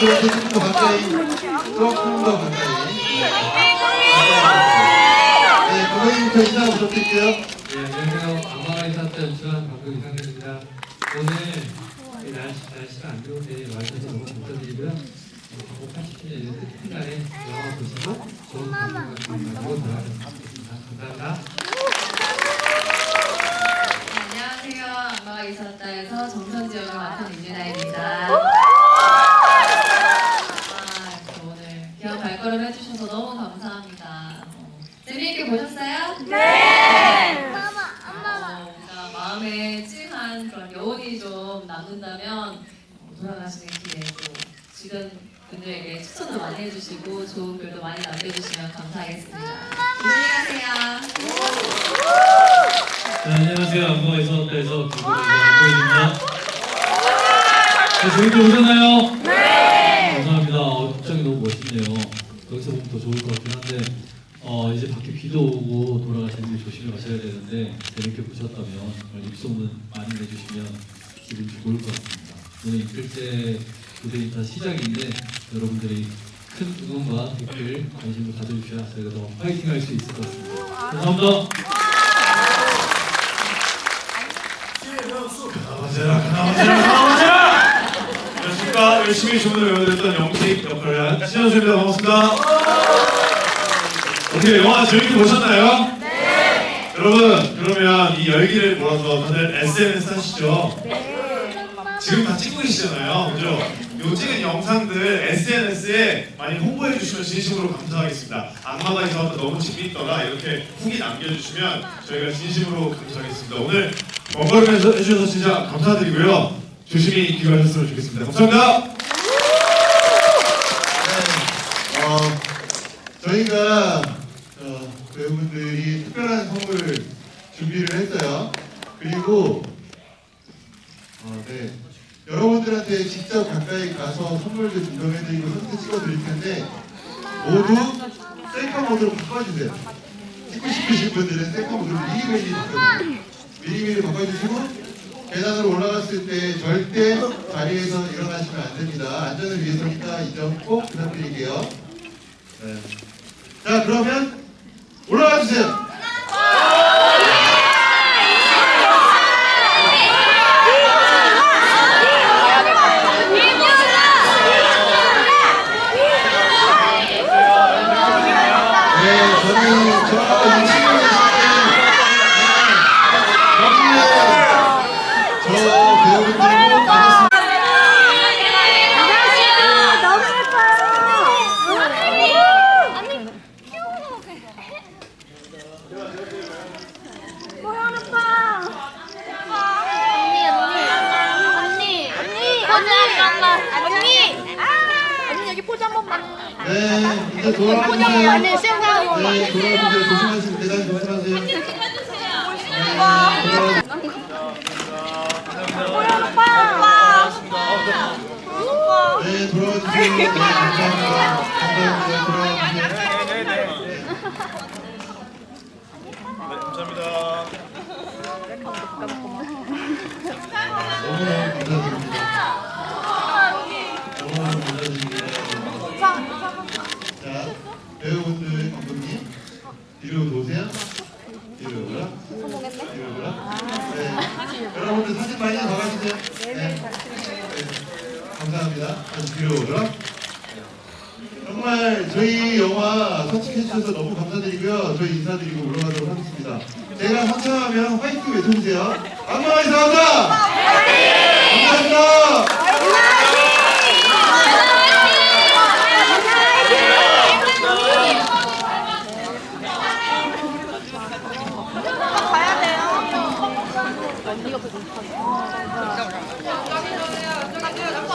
조금 더 가까이 조금 더 가까이 네 고객님부터 인사 부탁드릴게요 네, 안녕하세요. 아마의 사태 연출한 박근 이상입니다 오늘 날씨, 날씨가 안 좋은데 와주셔서 너무 감사드리고요 안녕하세요. 아마 이사타에서 정선지역을 맡은 임유나입니다. 감사합니다. 어, 재미있게 보셨어요? 네! 어, 뭔가 마음에 찡한 그런 여운이 좀 남는다면 어, 돌아가시는 길에 또 주변 분들에게 추천도 많이 해주시고 좋은 글도 많이 남겨주시면 감사하겠습니다. 조심히 가세요. 네, 안녕하세요. 안무에서 때에서 김구입니다. 안보입니다. 네, 재밌게 보셨나요? 네. 감사합니다. 어, 갑자기 너무 멋있네요. 여기서 보면 더 좋을 것 같긴 한데 어, 이제 밖에 비도 오고 돌아가시는 게 조심히 가셔야 되는데 보셨다면 정말 입소문 많이 내주시면 기분이 좋을 것 같습니다. 오늘 이끌 때 무대 인사 시작인데 여러분들이 큰 응원과 댓글 관심을 가져주셔야 저희가 더 파이팅 할 수 있을 것 같습니다. 감사합니다. 가나마제라 가나마제라 가나마제라 안녕하십니까 열심히 주문을 외워드렸던 영식 역할을 한 신현수입니다 반갑습니다 어떻게 영화 재밌게 보셨나요? 네 여러분 그러면 이 열기를 몰아서 다들 SNS 하시죠? 지금 다 찍고 계시잖아요. 그죠? 요 찍은 영상들 SNS에 많이 홍보해 주시면 진심으로 감사하겠습니다. 악마가 이상하다 너무 재밌더라. 이렇게 후기 남겨주시면 저희가 진심으로 감사하겠습니다. 오늘 해서- 해주셔서 진짜 감사드리고요. 조심히 귀가하셨으면 좋겠습니다. 감사합니다. 어, 저희가 어, 배우분들이 특별한 선물을 준비를 했어요. 그리고 어, 네. 여러분들한테 직접 가까이 가서 선물도 증정해드리고 사진 찍어드릴 텐데 모두 셀카 모드로 바꿔주세요. 찍고 싶으신 분들은 셀카 모드로 미리미리 바꿔주세요. 미리미리 바꿔주시고 계단으로 올라갔을 때 절대 자리에서 일어나시면 안 됩니다. 안전을 위해서니까 이 점 꼭 부탁드릴게요. 네. 자 그러면 올라가 주세요. 네, 저는 저 인식을 저 배우분들고 반갑습니다. 너무 예뻐요. 모양 오빠. 언니 언니 언니 언니 포즈 한 번만 언니 언니 여기 포즈 한 번만 네, 이제. 언니 시험 한 번만 네, 돌아주세요. 조심하시고 계단 조심하세요. 네, 오빠 네, 돌아와주세요. 네, 감사합니다. 감사합니다. 돌아와주세요. 뒤로 도세요. 뒤로 오라. 뒤로 오라. 네. 여러분들 사진 많이 더 가주세요. 네. 네. 감사합니다. 다시 뒤로 오라. 정말 저희 영화 선택해 주셔서 너무 감사드리고요. 저희 인사드리고 올라가도록 하겠습니다. 제가 선창하면 화이팅 외쳐주세요. 안녕하세요. 감사합니다. 감사합니다.